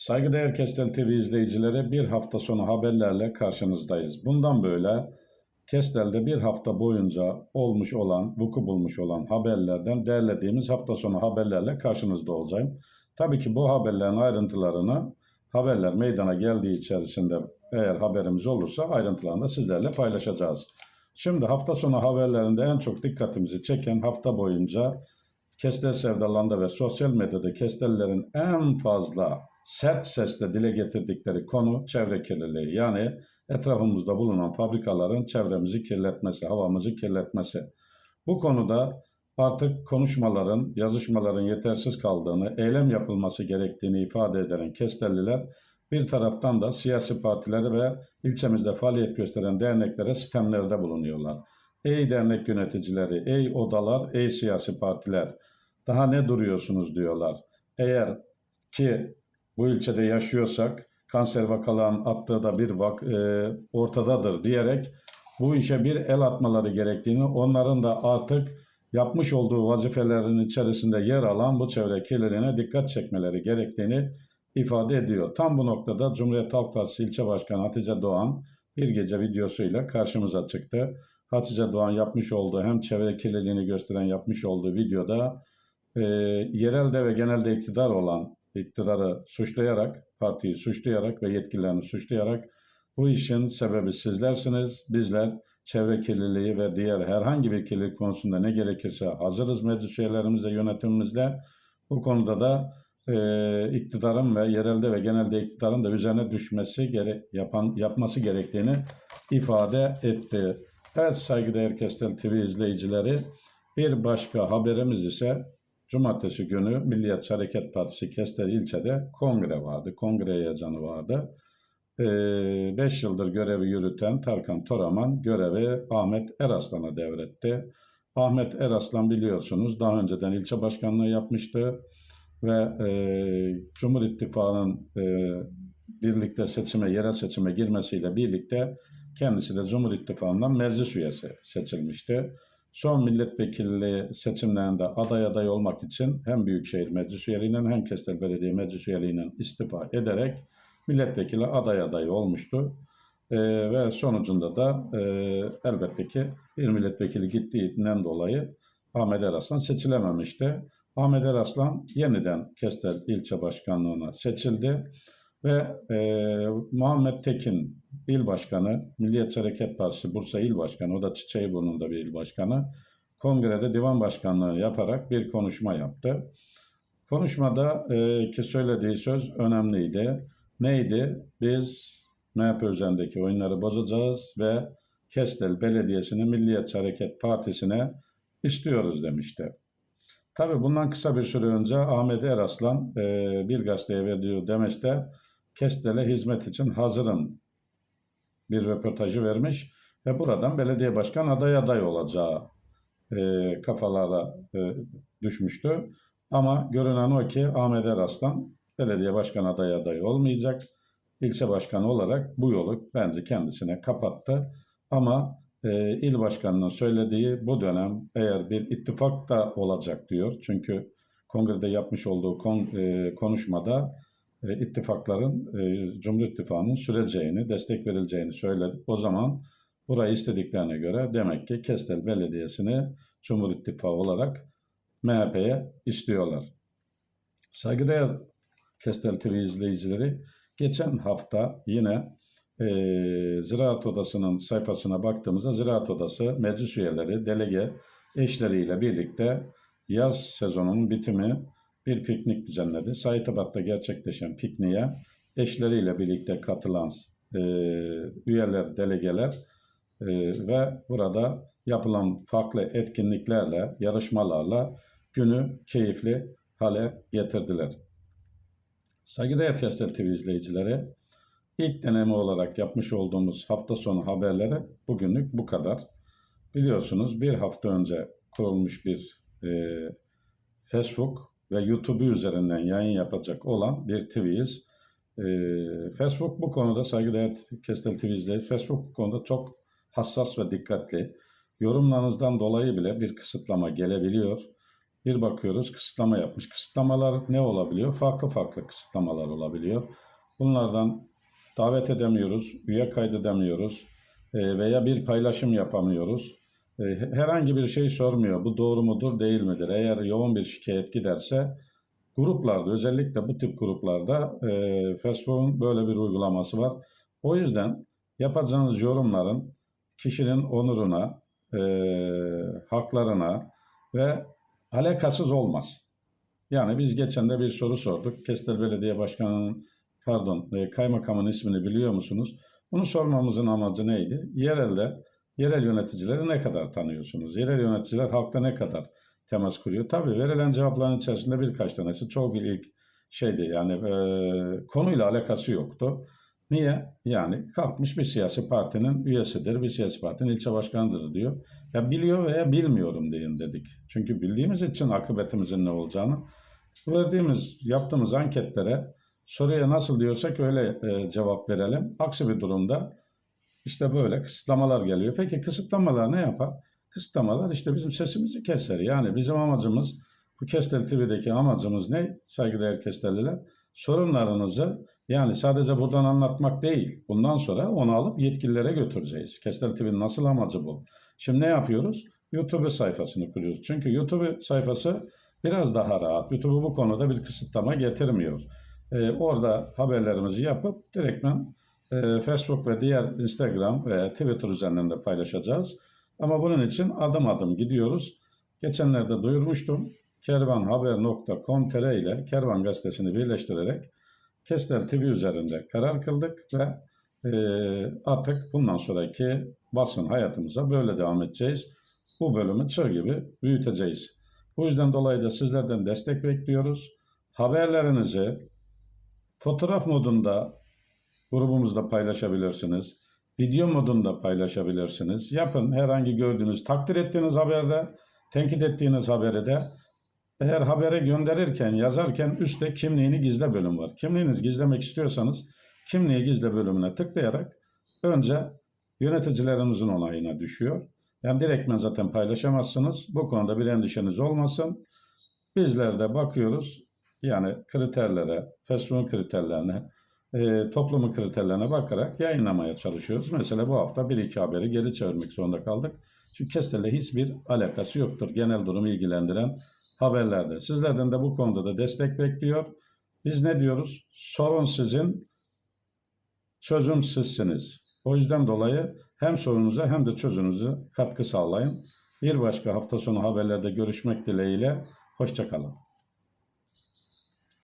Saygıdeğer Kestel TV izleyicileri bir hafta sonu haberlerle karşınızdayız. Bundan böyle Kestel'de bir hafta boyunca olmuş olan, vuku bulmuş olan haberlerden derlediğimiz hafta sonu haberlerle karşınızda olacağım. Tabii ki bu haberlerin ayrıntılarını haberler meydana geldiği içerisinde eğer haberimiz olursa ayrıntılarını da sizlerle paylaşacağız. Şimdi hafta sonu haberlerinde en çok dikkatimizi çeken hafta boyunca Kestel sevdalarında ve sosyal medyada Kestellerin en fazla sert sesle dile getirdikleri konu çevre kirliliği. Yani etrafımızda bulunan fabrikaların çevremizi kirletmesi, havamızı kirletmesi. Bu konuda artık konuşmaların, yazışmaların yetersiz kaldığını, eylem yapılması gerektiğini ifade eden Kestelliler bir taraftan da siyasi partilere ve ilçemizde faaliyet gösteren derneklere sistemlerde bulunuyorlar. Ey dernek yöneticileri, ey odalar, ey siyasi partiler daha ne duruyorsunuz diyorlar. Eğer ki bu ilçede yaşıyorsak kanser vakalarının attığı da bir vak e, ortadadır diyerek bu işe bir el atmaları gerektiğini, onların da artık yapmış olduğu vazifelerin içerisinde yer alan bu çevre kirliliğine dikkat çekmeleri gerektiğini ifade ediyor. Tam bu noktada Cumhuriyet Halk Partisi İlçe Başkanı Hatice Doğan bir gece videosuyla karşımıza çıktı. Hatice Doğan yapmış olduğu hem çevre kirliliğini gösteren yapmış olduğu videoda e, yerelde ve genelde iktidar olan iktidarı suçlayarak, partiyi suçlayarak ve yetkililerini suçlayarak bu işin sebebi sizlersiniz. Bizler çevre kirliliği ve diğer herhangi bir kirlilik konusunda ne gerekirse hazırız meclis üyelerimizle, yönetimimizle. Bu konuda da e, iktidarın ve yerelde ve genelde iktidarın da üzerine düşmesi gere yapan yapması gerektiğini ifade etti. Evet saygıdeğer Kestel TV izleyicileri bir başka haberimiz ise Cumartesi günü Milliyetçi Hareket Partisi Kestel ilçede kongre vardı. Kongre heyecanı vardı. 5 yıldır görevi yürüten Tarkan Toraman görevi Ahmet Eraslan'a devretti. Ahmet Eraslan biliyorsunuz daha önceden ilçe başkanlığı yapmıştı ve e, Cumhur İttifakı'nın e, birlikte seçime, yerel seçime girmesiyle birlikte kendisi de Cumhur İttifakı'ndan meclis üyesi seçilmişti. Son milletvekilliği seçimlerinde aday aday olmak için hem Büyükşehir Meclis üyeliğinden hem Kestel Belediye Meclis üyeliğinden istifa ederek milletvekili aday aday olmuştu. Ee, ve sonucunda da e, elbette ki bir milletvekili gittiğinden dolayı Ahmet Eraslan seçilememişti. Ahmet Eraslan yeniden Kestel ilçe başkanlığına seçildi ve e, Muhammed Tekin il başkanı, Milliyetçi Hareket Partisi Bursa il başkanı, o da Çiçeğiburnu'nda bir il başkanı, kongrede divan başkanlığı yaparak bir konuşma yaptı. Konuşmada e, ki söylediği söz önemliydi. Neydi? Biz MHP üzerindeki oyunları bozacağız ve Kestel Belediyesi'ni Milliyetçi Hareket Partisi'ne istiyoruz demişti. Tabi bundan kısa bir süre önce Ahmet Eraslan e, bir gazeteye verdiği demeçte Kestel'e hizmet için hazırım bir röportajı vermiş ve buradan belediye başkan aday aday olacağı e, kafalara e, düşmüştü. Ama görünen o ki Ahmet Eraslan belediye başkan aday aday olmayacak. İlçe başkanı olarak bu yolu bence kendisine kapattı. Ama e, il başkanının söylediği bu dönem eğer bir ittifak da olacak diyor. Çünkü kongrede yapmış olduğu kon, e, konuşmada e, ittifakların e, Cumhur İttifakı'nın süreceğini, destek verileceğini söyledi. O zaman burayı istediklerine göre demek ki Kestel Belediyesi'ni Cumhur İttifakı olarak MHP'ye istiyorlar. Saygıdeğer Kestel TV izleyicileri, geçen hafta yine e, Ziraat Odası'nın sayfasına baktığımızda Ziraat Odası meclis üyeleri, delege eşleriyle birlikte yaz sezonunun bitimi bir piknik düzenledi. Saitabat'ta gerçekleşen pikniğe eşleriyle birlikte katılan e, üyeler, delegeler e, ve burada yapılan farklı etkinliklerle, yarışmalarla günü keyifli hale getirdiler. Saygıdeğer Testel TV izleyicileri, ilk deneme olarak yapmış olduğumuz hafta sonu haberleri bugünlük bu kadar. Biliyorsunuz bir hafta önce kurulmuş bir e, Facebook ve YouTube üzerinden yayın yapacak olan bir TV'yiz. E, Facebook bu konuda saygıdeğer Kestel TV izleyicileri, Facebook bu konuda çok hassas ve dikkatli. Yorumlarınızdan dolayı bile bir kısıtlama gelebiliyor. Bir bakıyoruz kısıtlama yapmış. Kısıtlamalar ne olabiliyor? Farklı farklı kısıtlamalar olabiliyor. Bunlardan davet edemiyoruz, üye kaydedemiyoruz e, veya bir paylaşım yapamıyoruz. E, herhangi bir şey sormuyor. Bu doğru mudur, değil midir? Eğer yoğun bir şikayet giderse gruplarda, özellikle bu tip gruplarda e, Facebook'un böyle bir uygulaması var. O yüzden yapacağınız yorumların kişinin onuruna, e, haklarına ve alakasız olmasın. Yani biz geçen de bir soru sorduk. Kestel Belediye Başkanı'nın, pardon, e, kaymakamın ismini biliyor musunuz? Bunu sormamızın amacı neydi? Yerelde, yerel yöneticileri ne kadar tanıyorsunuz? Yerel yöneticiler halkta ne kadar temas kuruyor? Tabii verilen cevapların içerisinde birkaç tanesi çok ilk şeydi yani e, konuyla alakası yoktu. Niye? Yani kalkmış bir siyasi partinin üyesidir, bir siyasi partinin ilçe başkanıdır diyor. Ya biliyor veya bilmiyorum deyin dedik. Çünkü bildiğimiz için akıbetimizin ne olacağını verdiğimiz, yaptığımız anketlere soruya nasıl diyorsak öyle e, cevap verelim. Aksi bir durumda işte böyle kısıtlamalar geliyor. Peki kısıtlamalar ne yapar? Kısıtlamalar işte bizim sesimizi keser. Yani bizim amacımız bu Kestel TV'deki amacımız ne? Saygıdeğer Kestelliler. Sorunlarınızı yani sadece buradan anlatmak değil. Bundan sonra onu alıp yetkililere götüreceğiz. Kestel TV'nin nasıl amacı bu? Şimdi ne yapıyoruz? YouTube sayfasını kuruyoruz. Çünkü YouTube sayfası biraz daha rahat. YouTube bu konuda bir kısıtlama getirmiyor. Ee, orada haberlerimizi yapıp direktmen Facebook ve diğer Instagram ve Twitter üzerinden de paylaşacağız. Ama bunun için adım adım gidiyoruz. Geçenlerde duyurmuştum. kervanhaber.com.tr ile Kervan gazetesini birleştirerek Kestel TV üzerinde karar kıldık ve e, artık bundan sonraki basın hayatımıza böyle devam edeceğiz. Bu bölümü çığ gibi büyüteceğiz. Bu yüzden dolayı da sizlerden destek bekliyoruz. Haberlerinizi fotoğraf modunda grubumuzda paylaşabilirsiniz. Video modunda paylaşabilirsiniz. Yapın herhangi gördüğünüz, takdir ettiğiniz haberde, tenkit ettiğiniz haberi de eğer habere gönderirken, yazarken üstte kimliğini gizle bölüm var. Kimliğinizi gizlemek istiyorsanız kimliği gizle bölümüne tıklayarak önce yöneticilerimizin onayına düşüyor. Yani direktmen zaten paylaşamazsınız. Bu konuda bir endişeniz olmasın. Bizler de bakıyoruz. Yani kriterlere, Facebook'un kriterlerine, e, toplumun kriterlerine bakarak yayınlamaya çalışıyoruz. Mesela bu hafta bir iki haberi geri çevirmek zorunda kaldık. Çünkü Kestel'le hiçbir alakası yoktur. Genel durumu ilgilendiren haberlerde. Sizlerden de bu konuda da destek bekliyor. Biz ne diyoruz? Sorun sizin, çözüm sizsiniz. O yüzden dolayı hem sorunuza hem de çözümünüze katkı sağlayın. Bir başka hafta sonu haberlerde görüşmek dileğiyle. Hoşçakalın.